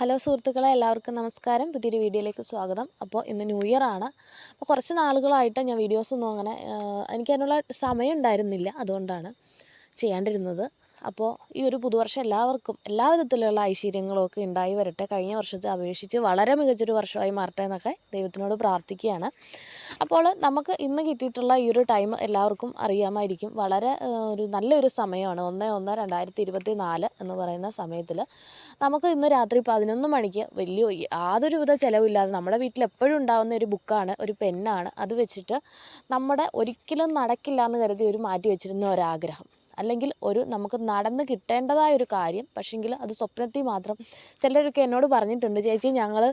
Hello സുഹൃത്തുക്കളെ എല്ലാവർക്കും നമസ്കാരം. പുതിയൊരു വീഡിയോയിലേക്ക് സ്വാഗതം. അപ്പോൾ ഇന്ന് ന്യൂ ഇയർ ആണ്. അപ്പോൾ കുറച്ച് നാളുകളായിട്ട് ഞാൻ വീഡിയോസൊന്നും അങ്ങനെ എനിക്കതിനുള്ള സമയം ഉണ്ടായിരുന്നില്ല അതുകൊണ്ടാണ് ചെയ്യാണ്ടിരുന്നത്. അപ്പോൾ ഈ ഒരു പുതുവർഷം എല്ലാവർക്കും എല്ലാ വിധത്തിലുള്ള ഐശ്വര്യങ്ങളും ഒക്കെ ഉണ്ടായി വരട്ടെ. കഴിഞ്ഞ വർഷത്തെ അപേക്ഷിച്ച് വളരെ മികച്ചൊരു വർഷമായി മാറട്ടെ എന്നൊക്കെ ദൈവത്തിനോട് പ്രാർത്ഥിക്കുകയാണ്. അപ്പോൾ നമുക്ക് ഇന്ന് കിട്ടിയിട്ടുള്ള ഈ ഒരു ടൈം എല്ലാവർക്കും അറിയാമായിരിക്കും. വളരെ ഒരു നല്ലൊരു സമയമാണ്. ഒന്ന് ഒന്ന് രണ്ടായിരത്തി ഇരുപത്തി നാല് എന്ന് പറയുന്ന സമയത്തിൽ നമുക്ക് ഇന്ന് രാത്രി പതിനൊന്ന് മണിക്ക് വലിയ യാതൊരു വിധ ചിലവില്ലാതെ നമ്മുടെ വീട്ടിൽ എപ്പോഴും ഉണ്ടാകുന്ന ഒരു ബുക്കാണ് ഒരു പെന്നാണ്. അത് വെച്ചിട്ട് നമ്മുടെ ഒരിക്കലും നടക്കില്ല എന്ന് കരുതി ഒരു മാറ്റി വെച്ചിരുന്ന ഒരാഗ്രഹം. അല്ലെങ്കിൽ ഒരു നമുക്ക് നടന്ന് കിട്ടേണ്ടതായ ഒരു കാര്യം പക്ഷെങ്കിൽ അത് സ്വപ്നത്തിൽ മാത്രം. ചിലരൊക്കെ എന്നോട് പറഞ്ഞിട്ടുണ്ട് ചേച്ചി ഞങ്ങൾ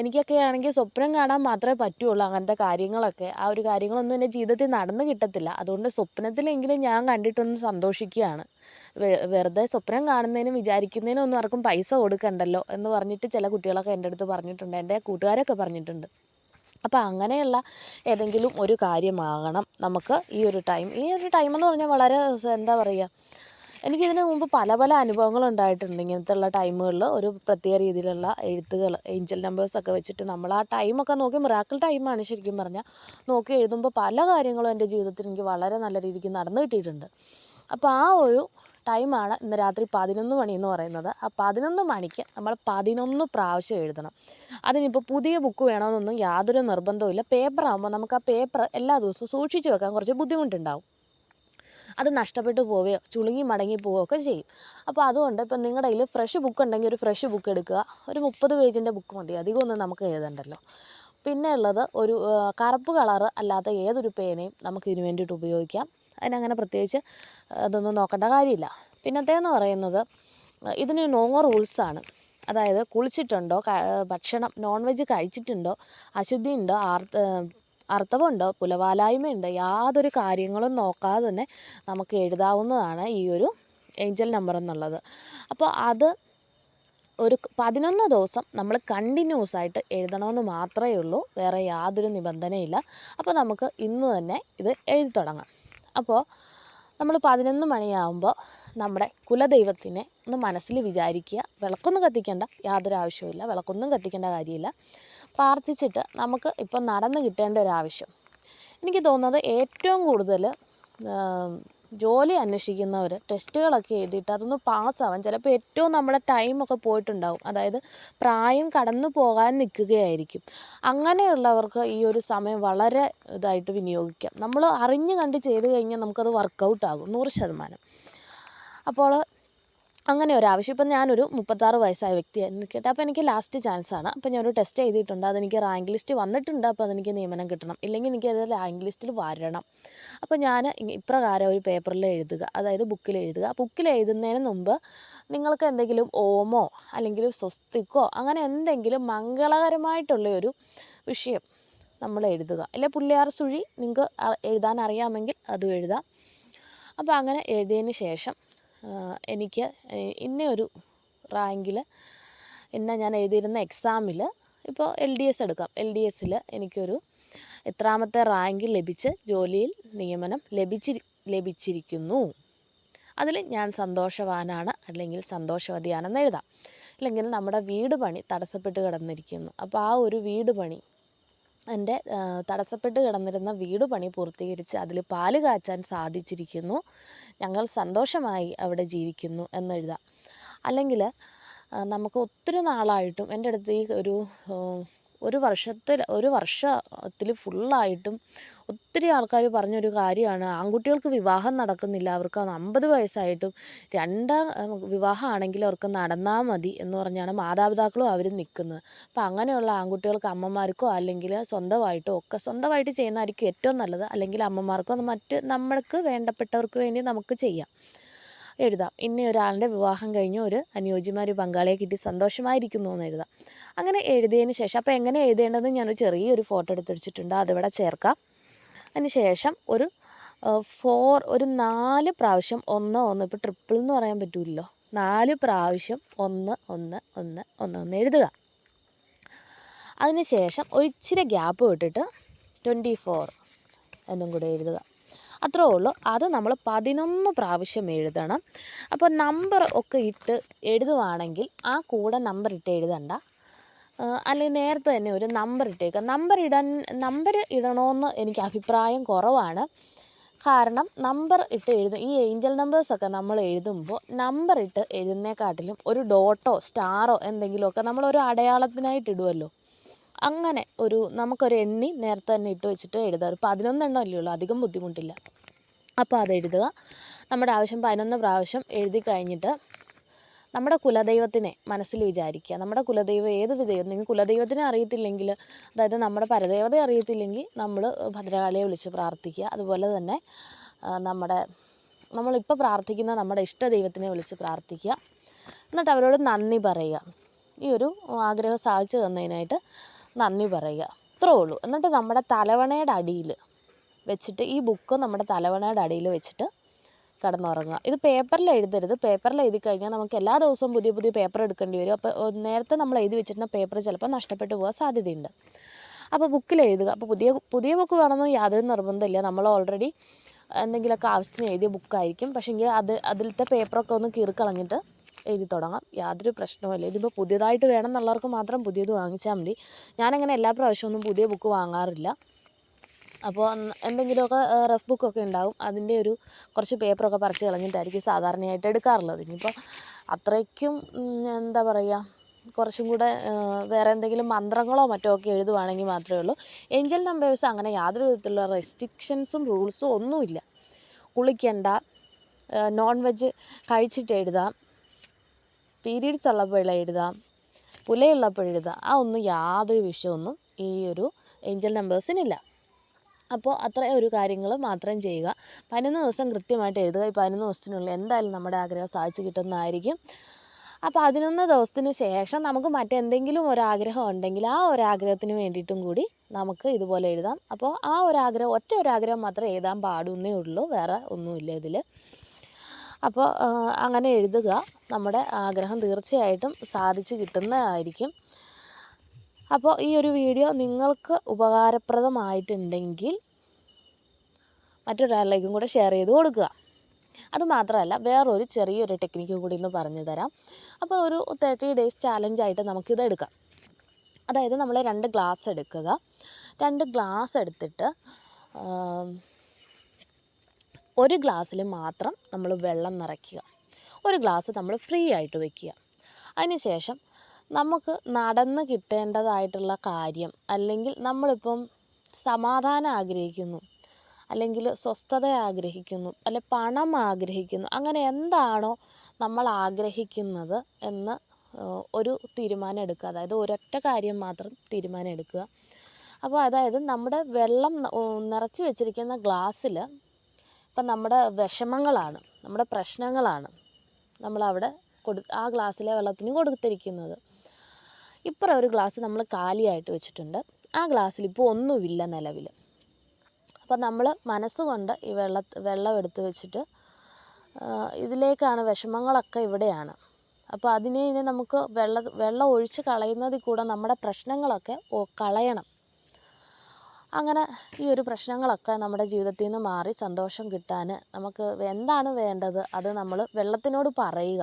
എനിക്കൊക്കെ ആണെങ്കിൽ സ്വപ്നം കാണാൻ മാത്രമേ പറ്റുള്ളൂ അങ്ങനത്തെ കാര്യങ്ങളൊക്കെ. ആ ഒരു കാര്യങ്ങളൊന്നും എന്റെ ജീവിതത്തിൽ നടന്ന് കിട്ടത്തില്ല. അതുകൊണ്ട് സ്വപ്നത്തിലെങ്കിലും ഞാൻ കണ്ടിട്ടൊന്ന് സന്തോഷിക്കുകയാണ്. വെറുതെ സ്വപ്നം കാണുന്നതിനും വിചാരിക്കുന്നതിനും ഒന്നും ആർക്കും പൈസ കൊടുക്കണ്ടല്ലോ എന്ന് പറഞ്ഞിട്ട് ചില കുട്ടികളൊക്കെ എന്റെ അടുത്ത് പറഞ്ഞിട്ടുണ്ട് എന്റെ കൂട്ടുകാരൊക്കെ പറഞ്ഞിട്ടുണ്ട്. അപ്പോൾ അങ്ങനെയുള്ള ഏതെങ്കിലും ഒരു കാര്യമാകണം നമുക്ക് ഈ ഒരു ടൈം. ഈ ഒരു ടൈം എന്ന് പറഞ്ഞാൽ വളരെ എന്താ പറയുക എനിക്കിതിന് മുമ്പ് പല പല അനുഭവങ്ങൾ ഉണ്ടായിട്ടുണ്ട്. ഇങ്ങനത്തെ ഉള്ള ടൈമുകളിൽ ഒരു പ്രത്യേക രീതിയിലുള്ള എഴുത്തുകൾ ഏഞ്ചൽ നമ്പേഴ്സൊക്കെ വെച്ചിട്ട് നമ്മൾ ആ ടൈമൊക്കെ നോക്കി മിറാക്കിൾ ടൈമാണ് ശരിക്കും പറഞ്ഞാൽ നോക്കി എഴുതുമ്പോൾ പല കാര്യങ്ങളും എന്റെ ജീവിതത്തിൽ എനിക്ക് വളരെ നല്ല രീതിക്ക് നടന്നു കിട്ടിയിട്ടുണ്ട്. അപ്പോൾ ആ ഒരു ടൈമാണ് ഇന്ന് രാത്രി പതിനൊന്ന് മണി എന്ന് പറയുന്നത്. ആ പതിനൊന്ന് മണിക്ക് നമ്മൾ പതിനൊന്ന് പ്രാവശ്യം എഴുതണം. അതിനിപ്പോൾ പുതിയ ബുക്ക് വേണമെന്നൊന്നും യാതൊരു നിർബന്ധവുമില്ല പേപ്പറാകുമ്പോൾ നമുക്ക് ആ പേപ്പർ എല്ലാ ദിവസവും സൂക്ഷിച്ച് വെക്കാൻ കുറച്ച് ബുദ്ധിമുട്ടുണ്ടാവും. അത് നഷ്ടപ്പെട്ടു പോവുകയോ ചുളുങ്ങി മടങ്ങി പോവുകയോ ഒക്കെ ചെയ്യും. അപ്പോൾ അതുകൊണ്ട് ഇപ്പം നിങ്ങളുടെ കയ്യിൽ ഫ്രഷ് ബുക്ക് ഉണ്ടെങ്കിൽ ഒരു ഫ്രഷ് ബുക്ക് എടുക്കുക. ഒരു മുപ്പത് പേജിന്റെ ബുക്ക് മതി. അധികമൊന്നും നമുക്ക് എഴുതണ്ടല്ലോ. പിന്നെ ഉള്ളത് ഒരു കറുപ്പ് കളർ അല്ലാത്ത ഏതൊരു പേനയും നമുക്ക് ഇതിനു വേണ്ടിയിട്ട് ഉപയോഗിക്കാം. അതിനങ്ങനെ പ്രത്യേകിച്ച് അതൊന്നും നോക്കേണ്ട കാര്യമില്ല. പിന്നത്തേന്ന് പറയുന്നത് ഇതിന് നോ റൂൾസാണ് അതായത് കുളിച്ചിട്ടുണ്ടോ ഭക്ഷണം നോൺ വെജ് കഴിച്ചിട്ടുണ്ടോ അശുദ്ധി ഉണ്ടോ ആർത്ത അർത്ഥമുണ്ടോ പുലവാലായ്മയുണ്ടോ യാതൊരു കാര്യങ്ങളും നോക്കാതെ തന്നെ നമുക്ക് എഴുതാവുന്നതാണ് ഈ ഒരു ഏഞ്ചൽ നമ്പർ എന്നുള്ളത്. അപ്പോൾ അത് ഒരു പതിനൊന്ന് ദിവസം നമ്മൾ കണ്ടിന്യൂസ് ആയിട്ട് എഴുതണമെന്ന് മാത്രമേ ഉള്ളൂ വേറെ യാതൊരു നിബന്ധനയില്ല അപ്പോൾ നമുക്ക് ഇന്ന് തന്നെ ഇത് എഴുതി തുടങ്ങാം. അപ്പോൾ നമ്മൾ പതിനൊന്ന് മണിയാകുമ്പോൾ നമ്മുടെ കുലദൈവത്തിനെ ഒന്ന് മനസ്സിൽ വിചാരിക്കുക. വിളക്കൊന്നും കത്തിക്കേണ്ട യാതൊരു ആവശ്യവുമില്ല. വിളക്കൊന്നും കത്തിക്കേണ്ട കാര്യമില്ല. പ്രാർത്ഥിച്ചിട്ട് നമുക്ക് ഇപ്പം നടന്ന് കിട്ടേണ്ട ഒരു ആവശ്യം. എനിക്ക് തോന്നുന്നത് ഏറ്റവും കൂടുതൽ ജോലി അന്വേഷിക്കുന്നവർ ടെസ്റ്റുകളൊക്കെ എഴുതിയിട്ട് അതൊന്ന് പാസ്സാവാൻ ചിലപ്പോൾ ഏറ്റവും നമ്മുടെ ടൈമൊക്കെ പോയിട്ടുണ്ടാവും. അതായത് പ്രായം കടന്നു പോകാൻ നിൽക്കുകയായിരിക്കും. അങ്ങനെയുള്ളവർക്ക് ഈ ഒരു സമയം വളരെ ഇതായിട്ട് വിനിയോഗിക്കാം. നമ്മൾ അറിഞ്ഞു കണ്ട് ചെയ്ത് കഴിഞ്ഞാൽ നമുക്കത് വർക്കൗട്ടാകും നൂറ് ശതമാനം. അപ്പോൾ അങ്ങനെ ഒരു ആവശ്യം. ഇപ്പം ഞാനൊരു മുപ്പത്താറ് വയസ്സായ കേട്ടോ അപ്പോൾ എനിക്ക് ലാസ്റ്റ് ചാൻസ് ആണ്. അപ്പോൾ ഞാനൊരു ടെസ്റ്റ് ചെയ്തിട്ടുണ്ട് അതെനിക്ക് റാങ്ക് ലിസ്റ്റ് വന്നിട്ടുണ്ട്. അപ്പോൾ അതെനിക്ക് നിയമനം കിട്ടണം. ഇല്ലെങ്കിൽ എനിക്ക് അത് റാങ്ക് ലിസ്റ്റിൽ വരണം. അപ്പോൾ ഞാൻ ഇപ്രകാരം ഒരു പേപ്പറിൽ എഴുതുക. അതായത് ബുക്കിൽ എഴുതുക. ബുക്കിൽ എഴുതുന്നതിന് മുമ്പ് നിങ്ങൾക്ക് എന്തെങ്കിലും ഓമോ അല്ലെങ്കിൽ സ്വസ്തിക്കോ അങ്ങനെ എന്തെങ്കിലും മംഗളകരമായിട്ടുള്ള ഒരു വിഷയം നമ്മൾ എഴുതുക. അല്ലെ പുള്ളിയാർ സുഴി നിങ്ങൾക്ക് എഴുതാൻ അറിയാമെങ്കിൽ അതും എഴുതാം. അപ്പോൾ അങ്ങനെ എഴുതിയതിന് ശേഷം എനിക്ക് ഇന്ന ഒരു റാങ്കിൽ ഇന്ന ഞാൻ എഴുതിയിരുന്ന എക്സാമിൽ ഇപ്പോൾ എൽ ഡി എസ് എടുക്കാം. എൽ ഡി എസിൽ എനിക്കൊരു എത്രാമത്തെ റാങ്ക് ലഭിച്ച് ജോലിയിൽ നിയമനം ലഭിച്ചി ലഭിച്ചിരിക്കുന്നു. അതിൽ ഞാൻ സന്തോഷവാനാണ് അല്ലെങ്കിൽ സന്തോഷവതിയാണെന്ന് എഴുതാം. അല്ലെങ്കിൽ നമ്മുടെ വീട് പണി തടസ്സപ്പെട്ട് കിടന്നിരിക്കുന്നു. അപ്പോൾ ആ ഒരു വീട് പണി എന്റെ തടസ്സപ്പെട്ട് കിടന്നിരുന്ന വീട് പണി പൂർത്തീകരിച്ച് അതിൽ പാൽ കാച്ചാൻ സാധിച്ചിരിക്കുന്നു. ഞങ്ങൾ സന്തോഷമായി അവിടെ ജീവിക്കുന്നു എന്നെഴുതാം. അല്ലെങ്കിൽ നമുക്ക് ഒത്തിരി നാളായിട്ടും എന്റെ അടുത്ത് ഈ ഒരു ഒരു വർഷത്തിൽ ഒരു വർഷത്തിൽ ഫുള്ളായിട്ടും ഒത്തിരി ആൾക്കാർ പറഞ്ഞൊരു കാര്യമാണ്. ആൺകുട്ടികൾക്ക് വിവാഹം നടക്കുന്നില്ല. അവർക്ക് അമ്പത് വയസ്സായിട്ടും രണ്ടാം വിവാഹമാണെങ്കിൽ അവർക്ക് നടന്നാൽ മതി എന്ന് പറഞ്ഞാണ് മാതാപിതാക്കളും അവരും നിൽക്കുന്നത്. അപ്പോൾ അങ്ങനെയുള്ള ആൺകുട്ടികൾക്ക് അമ്മമാർക്കോ അല്ലെങ്കിൽ സ്വന്തമായിട്ടോ ഒക്കെ സ്വന്തമായിട്ട് ചെയ്യുന്നതായിരിക്കും ഏറ്റവും നല്ലത്. അല്ലെങ്കിൽ അമ്മമാർക്കോ മറ്റ് നമ്മൾക്ക് വേണ്ടപ്പെട്ടവർക്ക് വേണ്ടി നമുക്ക് ചെയ്യാം. എഴുതാം. ഇനി ഒരാളുടെ വിവാഹം കഴിഞ്ഞ് ഒരു അനുയോജ്യമായ ഒരു പങ്കാളിയെ കിട്ടി സന്തോഷമായിരിക്കുന്നു എന്ന് എഴുതാം. അങ്ങനെ എഴുതിയതിന് ശേഷം അപ്പോൾ എങ്ങനെ എഴുതേണ്ടതെന്ന് ഞാനൊരു ചെറിയൊരു ഫോട്ടോ എടുത്ത് വെച്ചിട്ടുണ്ട്. അതിവിടെ ചേർക്കാം. അതിന് ശേഷം ഒരു ഫോർ ഒരു നാല് പ്രാവശ്യം ഒന്ന് ഒന്ന്. ഇപ്പോൾ ട്രിപ്പിൾ എന്ന് പറയാൻ പറ്റില്ലല്ലോ നാല് പ്രാവശ്യം ഒന്ന് ഒന്ന് ഒന്ന് ഒന്ന് ഒന്ന് എഴുതുക. അതിനുശേഷം ഒരിച്ചിരി ഗ്യാപ്പ് വിട്ടിട്ട് ട്വന്റി ഫോർ എന്നും കൂടെ എഴുതുക. അത്രേ ഉള്ളൂ. അത് നമ്മൾ പതിനൊന്ന് പ്രാവശ്യം എഴുതണം. അപ്പോൾ നമ്പർ ഒക്കെ ഇട്ട് എഴുതുവാണെങ്കിൽ ആ കൂടെ നമ്പർ ഇട്ട് എഴുതണ്ട. അല്ലെങ്കിൽ നേരത്തെ തന്നെ ഒരു നമ്പർ ഇട്ടേക്കുക നമ്പർ ഇടാൻ നമ്പർ ഇടണമെന്ന് എനിക്ക് അഭിപ്രായം കുറവാണ്. കാരണം നമ്പർ ഇട്ട് എഴുതും ഈ ഏഞ്ചൽ നമ്പേഴ്സൊക്കെ നമ്മൾ എഴുതുമ്പോൾ നമ്പർ ഇട്ട് എഴുതുന്നേക്കാട്ടിലും ഒരു ഡോട്ടോ സ്റ്റാറോ എന്തെങ്കിലുമൊക്കെ ഒരു അടയാളത്തിനായിട്ട് ഇടുമല്ലോ അങ്ങനെ ഒരു നമുക്കൊരു എണ്ണി നേരത്തെ തന്നെ ഇട്ട് വെച്ചിട്ട് എഴുതാം. ഒരു പതിനൊന്നെണ്ണം അല്ലേ ഉള്ളൂ അധികം ബുദ്ധിമുട്ടില്ല. അപ്പോൾ അത് എഴുതുക. നമ്മുടെ ആവശ്യം പതിനൊന്ന് പ്രാവശ്യം എഴുതി കഴിഞ്ഞിട്ട് നമ്മുടെ കുലദൈവത്തിനെ മനസ്സിൽ വിചാരിക്കുക. നമ്മുടെ കുലദൈവം ഏത് ദൈവം? നിങ്ങൾ കുലദൈവത്തിനെ അറിയത്തില്ലെങ്കിൽ അതായത് നമ്മുടെ പരദേവതയെ അറിയത്തില്ലെങ്കിൽ നമ്മൾ ഭദ്രകാളിയെ വിളിച്ച് പ്രാർത്ഥിക്കുക. അതുപോലെ തന്നെ നമ്മുടെ നമ്മളിപ്പോൾ പ്രാർത്ഥിക്കുന്ന നമ്മുടെ ഇഷ്ട ദൈവത്തിനെ വിളിച്ച് പ്രാർത്ഥിക്കുക. എന്നിട്ട് അവരോട് നന്ദി പറയുക. ഈ ഒരു ആഗ്രഹം സാധിച്ചു തന്നതിനായിട്ട് നന്ദി പറയുക. അത്രേ ഉള്ളൂ. എന്നിട്ട് നമ്മുടെ തലവണയുടെ അടിയിൽ വെച്ചിട്ട് ഈ ബുക്ക് നമ്മുടെ തലവണയുടെ അടിയിൽ വെച്ചിട്ട് കിടന്നുറങ്ങുക. ഇത് പേപ്പറിൽ എഴുതരുത്. പേപ്പറിൽ എഴുതി കഴിഞ്ഞാൽ നമുക്ക് എല്ലാ ദിവസവും പുതിയ പുതിയ പേപ്പർ എടുക്കേണ്ടി വരും. അപ്പോൾ നേരത്തെ നമ്മൾ എഴുതി വെച്ചിരുന്ന പേപ്പർ ചിലപ്പോൾ നഷ്ടപ്പെട്ടു പോകാൻ സാധ്യതയുണ്ട്. അപ്പോൾ ബുക്കിൽ എഴുതുക. അപ്പോൾ പുതിയ പുതിയ ബുക്ക് വേണമെന്ന് യാതൊരു നിർബന്ധമില്ല നമ്മൾ ഓൾറെഡി എന്തെങ്കിലുമൊക്കെ ആവശ്യത്തിന് എഴുതിയ ബുക്കായിരിക്കും പക്ഷേങ്കിൽ അത് അതിലത്തെ പേപ്പറൊക്കെ ഒന്ന് കീറിക്കളഞ്ഞിട്ട് എഴുതി തുടങ്ങാം. യാതൊരു പ്രശ്നവുമില്ല. ഇതിപ്പോൾ പുതിയതായിട്ട് വേണം എന്നുള്ളവർക്ക് മാത്രം പുതിയത് വാങ്ങിച്ചാൽ മതി. ഞാനങ്ങനെ എല്ലാ പ്രാവശ്യമൊന്നും പുതിയ ബുക്ക് വാങ്ങാറില്ല. അപ്പോൾ എന്തെങ്കിലുമൊക്കെ റഫ് ബുക്കൊക്കെ ഉണ്ടാവും. അതിന്റെ ഒരു കുറച്ച് പേപ്പറൊക്കെ പറിച്ച് കളഞ്ഞിട്ടായിരിക്കും സാധാരണയായിട്ട് എടുക്കാറുള്ളത്. ഇനിയിപ്പോൾ അത്രയ്ക്കും എന്താ പറയുക കുറച്ചും കൂടെ വേറെ എന്തെങ്കിലും മന്ത്രങ്ങളോ മറ്റോ ഒക്കെ എഴുതുവാണെങ്കിൽ മാത്രമേ ഉള്ളൂ. ഏഞ്ചൽ നമ്പേഴ്സ് അങ്ങനെ യാതൊരു വിധത്തിലുള്ള റെസ്ട്രിക്ഷൻസും റൂൾസും ഒന്നുമില്ല. കുളിക്കണ്ട നോൺ വെജ് കഴിച്ചിട്ട് എഴുതാം പീരീഡ്സ് ഉള്ളപ്പോൾ എഴുതാം പുലയുള്ളപ്പോൾ എഴുതാം ആ ഒന്നും യാതൊരു വിഷയമൊന്നും ഈ ഒരു ഏഞ്ചൽ നമ്പേഴ്സിനില്ല അപ്പോൾ അത്ര ഒരു കാര്യങ്ങൾ മാത്രം ചെയ്യുക. പതിനൊന്ന് ദിവസം കൃത്യമായിട്ട് എഴുതുക. ഈ പതിനൊന്ന് ദിവസത്തിനുള്ളിൽ എന്തായാലും നമ്മുടെ ആഗ്രഹം സാധിച്ചു കിട്ടുന്നതായിരിക്കും. അപ്പോൾ പതിനൊന്ന് ദിവസത്തിന് ശേഷം നമുക്ക് മറ്റെന്തെങ്കിലും ഒരാഗ്രഹം ഉണ്ടെങ്കിൽ ആ ഒരാഗ്രഹത്തിന് വേണ്ടിയിട്ടും കൂടി നമുക്ക് ഇതുപോലെ എഴുതാം. അപ്പോൾ ആ ഒരാഗ്രഹം ഒറ്റ ഒരാഗ്രഹം മാത്രമേ എഴുതാൻ പാടുന്നേ ഉള്ളൂ. വേറെ ഒന്നുമില്ല ഇതിൽ അപ്പോൾ അങ്ങനെ എഴുതുക. നമ്മുടെ ആഗ്രഹം തീർച്ചയായിട്ടും സാധിച്ചു കിട്ടുന്നതായിരിക്കും. അപ്പോൾ ഈ ഒരു വീഡിയോ നിങ്ങൾക്ക് ഉപകാരപ്രദമായിട്ടുണ്ടെങ്കിൽ മറ്റൊരാളിലേക്കും കൂടെ ഷെയർ ചെയ്ത് കൊടുക്കുക. അതുമാത്രമല്ല വേറൊരു ചെറിയൊരു ടെക്നിക്ക് കൂടി ഇന്ന് പറഞ്ഞു തരാം. അപ്പോൾ ഒരു തേർട്ടി ഡേയ്സ് ചാലഞ്ചായിട്ട് നമുക്കിത് എടുക്കാം. അതായത് നമ്മൾ രണ്ട് ഗ്ലാസ് എടുക്കുക. രണ്ട് ഗ്ലാസ് എടുത്തിട്ട് ഒരു ഗ്ലാസ്സിൽ മാത്രം നമ്മൾ വെള്ളം നിറയ്ക്കുക. ഒരു ഗ്ലാസ് നമ്മൾ ഫ്രീ ആയിട്ട് വയ്ക്കുക അതിനുശേഷം നമുക്ക് നടന്ന് കിട്ടേണ്ടതായിട്ടുള്ള കാര്യം അല്ലെങ്കിൽ നമ്മളിപ്പം സമാധാനം ആഗ്രഹിക്കുന്നു അല്ലെങ്കിൽ സ്വസ്ഥത ആഗ്രഹിക്കുന്നു അല്ലെ പണം ആഗ്രഹിക്കുന്നു അങ്ങനെ എന്താണോ നമ്മൾ ആഗ്രഹിക്കുന്നത് എന്ന് ഒരു തീരുമാനം എടുക്കുക. അതായത് ഒരൊറ്റ കാര്യം മാത്രം തീരുമാനം എടുക്കുക. അപ്പോൾ അതായത് നമ്മുടെ വെള്ളം നിറച്ച് വെച്ചിരിക്കുന്ന ഗ്ലാസ്സിൽ ഇപ്പം നമ്മുടെ വിഷമങ്ങളാണ് നമ്മുടെ പ്രശ്നങ്ങളാണ് നമ്മളവിടെ കൊടു ആ ഗ്ലാസ്സിലെ വെള്ളത്തിന് കൊടുത്തിരിക്കുന്നത്. ഇപ്പുറം ഒരു ഗ്ലാസ് നമ്മൾ കാലിയായിട്ട് വെച്ചിട്ടുണ്ട്. ആ ഗ്ലാസ്സിൽ ഇപ്പോൾ ഒന്നുമില്ല നിലവിൽ അപ്പോൾ നമ്മൾ മനസ്സുകൊണ്ട് ഈ വെള്ള വെള്ളം എടുത്ത് വെച്ചിട്ട് ഇതിലേക്കാണ് വിഷമങ്ങളൊക്കെ ഇവിടെയാണ്. അപ്പോൾ അതിനെ ഇനി നമുക്ക് വെള്ള വെള്ളം ഒഴിച്ച് കളയുന്നതിൽ കൂടെ നമ്മുടെ പ്രശ്നങ്ങളൊക്കെ കളയണം. അങ്ങനെ ഈ ഒരു പ്രശ്നങ്ങളൊക്കെ നമ്മുടെ ജീവിതത്തിൽ നിന്ന് മാറി സന്തോഷം കിട്ടാൻ നമുക്ക് എന്താണ് വേണ്ടത് അത് നമ്മൾ വെള്ളത്തിനോട് പറയുക.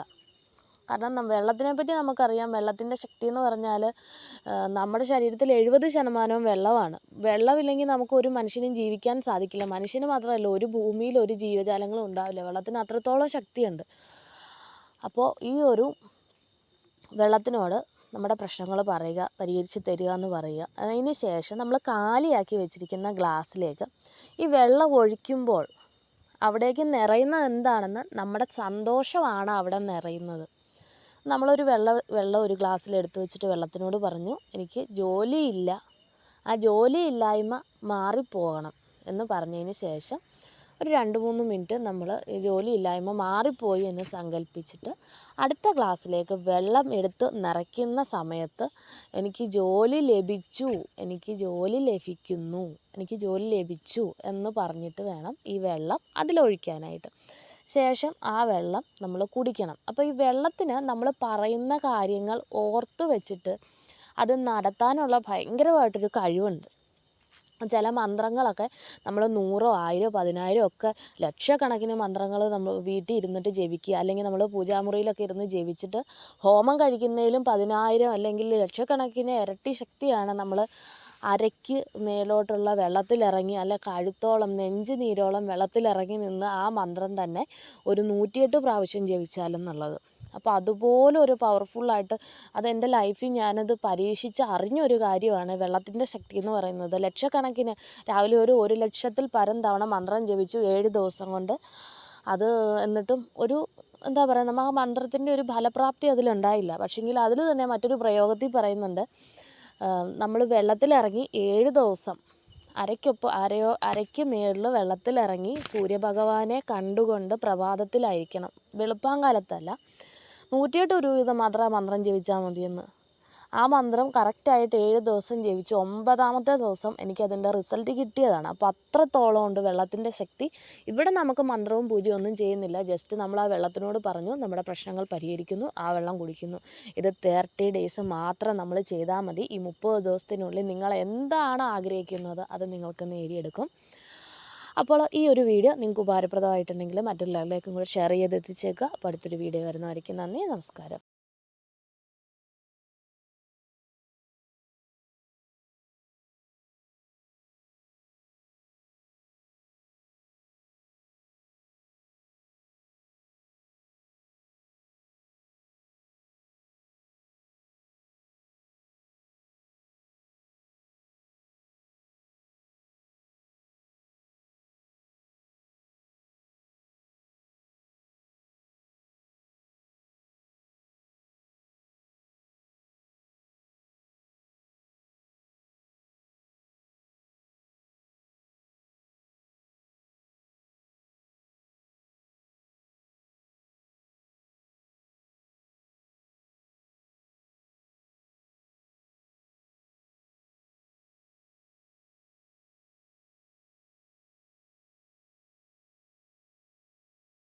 കാരണം വെള്ളത്തിനെ പറ്റി നമുക്കറിയാം. വെള്ളത്തിന്റെ ശക്തി എന്ന് പറഞ്ഞാൽ നമ്മുടെ ശരീരത്തിൽ എഴുപത് ശതമാനവും വെള്ളമാണ്. വെള്ളമില്ലെങ്കിൽ നമുക്ക് ഒരു മനുഷ്യനും ജീവിക്കാൻ സാധിക്കില്ല. മനുഷ്യന് മാത്രമല്ല ഒരു ഭൂമിയിൽ ഒരു ജീവജാലങ്ങളും ഉണ്ടാവില്ല. വെള്ളത്തിന് അത്രത്തോളം ശക്തിയുണ്ട്. അപ്പോൾ ഈ ഒരു വെള്ളത്തിനോട് നമ്മുടെ പ്രശ്നങ്ങൾ പറയുക പരിഹരിച്ച് തരിക എന്ന് പറയുക. അതിന് ശേഷം നമ്മൾ കാലിയാക്കി വെച്ചിരിക്കുന്ന ഗ്ലാസ്സിലേക്ക് ഈ വെള്ളം ഒഴിക്കുമ്പോൾ അവിടേക്ക് നിറയുന്നത് എന്താണെന്ന് നമ്മുടെ സന്തോഷമാണ് അവിടെ നിറയുന്നത്. നമ്മളൊരു വെള്ള വെള്ളം ഒരു ഗ്ലാസ്സിൽ എടുത്തു വെച്ചിട്ട് വെള്ളത്തിനോട് പറഞ്ഞു എനിക്ക് ജോലിയില്ല. ആ ജോലിയില്ലായ്മ മാറിപ്പോകണം എന്ന് പറഞ്ഞതിന് ശേഷം ഒരു രണ്ട് മൂന്ന് മിനിറ്റ് നമ്മൾ ജോലിയില്ലായ്മ മാറിപ്പോയി എന്ന് സങ്കല്പിച്ചിട്ട് അടുത്ത ഗ്ലാസ്സിലേക്ക് വെള്ളം എടുത്ത് നിറയ്ക്കുന്ന സമയത്ത് എനിക്ക് ജോലി ലഭിച്ചു എനിക്ക് ജോലി ലഭിക്കുന്നു എനിക്ക് ജോലി ലഭിച്ചു എന്ന് പറഞ്ഞിട്ട് വേണം ഈ വെള്ളം അതിലൊഴിക്കാനായിട്ട്. ശേഷം ആ വെള്ളം നമ്മൾ കുടിക്കണം. അപ്പോൾ ഈ വെള്ളത്തിന് നമ്മൾ പറയുന്ന കാര്യങ്ങൾ ഓർത്ത് വെച്ചിട്ട് അത് നടത്താനുള്ള ഭയങ്കരമായിട്ടൊരു കഴിവുണ്ട്. ചില മന്ത്രങ്ങളൊക്കെ നമ്മൾ നൂറോ ആയിരോ പതിനായിരോ ഒക്കെ ലക്ഷക്കണക്കിന് മന്ത്രങ്ങൾ നമ്മൾ വീട്ടിൽ ഇരുന്നിട്ട് ജപിക്കുക. അല്ലെങ്കിൽ നമ്മൾ പൂജാമുറിയിലൊക്കെ ഇരുന്ന് ജപിച്ചിട്ട് ഹോമം കഴിക്കുന്നതിലും പതിനായിരം അല്ലെങ്കിൽ ലക്ഷക്കണക്കിന് ഇരട്ടി ശക്തിയാണ് നമ്മൾ അരയ്ക്ക് മേലോട്ടുള്ള വെള്ളത്തിലിറങ്ങി അല്ല കഴുത്തോളം നെഞ്ച് നീരോളം വെള്ളത്തിലിറങ്ങി നിന്ന് ആ മന്ത്രം തന്നെ ഒരു നൂറ്റിയെട്ട് പ്രാവശ്യം ജപിച്ചാലെന്നുള്ളത് അപ്പോൾ അതുപോലെ ഒരു പവർഫുള്ളായിട്ട് അതെന്റെ ലൈഫിൽ ഞാനത് പരീക്ഷിച്ച് അറിഞ്ഞൊരു കാര്യമാണ് വെള്ളത്തിന്റെ ശക്തി എന്ന് പറയുന്നത്. ലക്ഷക്കണക്കിന് രാവിലെ ഒരു ഒരു ലക്ഷത്തിൽ പരം തവണ മന്ത്രം ജപിച്ചു ഏഴ് ദിവസം കൊണ്ട്. അത് എന്നിട്ടും ഒരു എന്താ പറയുക നമ്മൾ ആ മന്ത്രത്തിന്റെ ഒരു ഫലപ്രാപ്തി അതിലുണ്ടായില്ല. പക്ഷേങ്കിൽ അതിൽ തന്നെ മറ്റൊരു പ്രയോഗത്തിൽ പറയുന്നുണ്ട്. നമ്മൾ വെള്ളത്തിലിറങ്ങി ഏഴ് ദിവസം അരയ്ക്കൊപ്പം അരയോ അരയ്ക്ക് മേളിൽ വെള്ളത്തിലിറങ്ങി സൂര്യഭഗവാനെ കണ്ടുകൊണ്ട് പ്രഭാതത്തിലായിരിക്കണം. വെളുപ്പാങ്കാലത്തല്ല. നൂറ്റിയെട്ട് ഒരു വീതം മാത്രം മന്ത്രം ജപിച്ചാൽ മതിയെന്ന് ആ മന്ത്രം കറക്റ്റായിട്ട് ഏഴ് ദിവസം ജപിച്ചു. ഒമ്പതാമത്തെ ദിവസം എനിക്കതിന്റെ റിസൾട്ട് കിട്ടിയതാണ്. അപ്പോൾ അത്രത്തോളം ഉണ്ട് വെള്ളത്തിന്റെ ശക്തി. ഇവിടെ നമുക്ക് മന്ത്രവും പൂജയും ഒന്നും ചെയ്യുന്നില്ല. ജസ്റ്റ് നമ്മൾ ആ വെള്ളത്തിനോട് പറഞ്ഞു നമ്മുടെ പ്രശ്നങ്ങൾ പരിഹരിക്കുന്നു ആ വെള്ളം കുടിക്കുന്നു. ഇത് തേർട്ടി ഡേയ്സ് മാത്രം നമ്മൾ ചെയ്താൽ മതി. ഈ മുപ്പത് ദിവസത്തിനുള്ളിൽ നിങ്ങൾ എന്താണ് ആഗ്രഹിക്കുന്നത് അത് നിങ്ങൾക്ക് നേടിയെടുക്കും. അപ്പോൾ ഈ ഒരു വീഡിയോ നിങ്ങൾക്ക് ഉപകാരപ്രദമായിട്ടുണ്ടെങ്കിൽ മറ്റുള്ളവരിലേക്കും കൂടെ ഷെയർ ചെയ്ത് എത്തിച്ചേക്കുക. അപ്പോൾ അടുത്തൊരു വീഡിയോ വരുന്നതായിരിക്കും. നന്ദി നമസ്കാരം.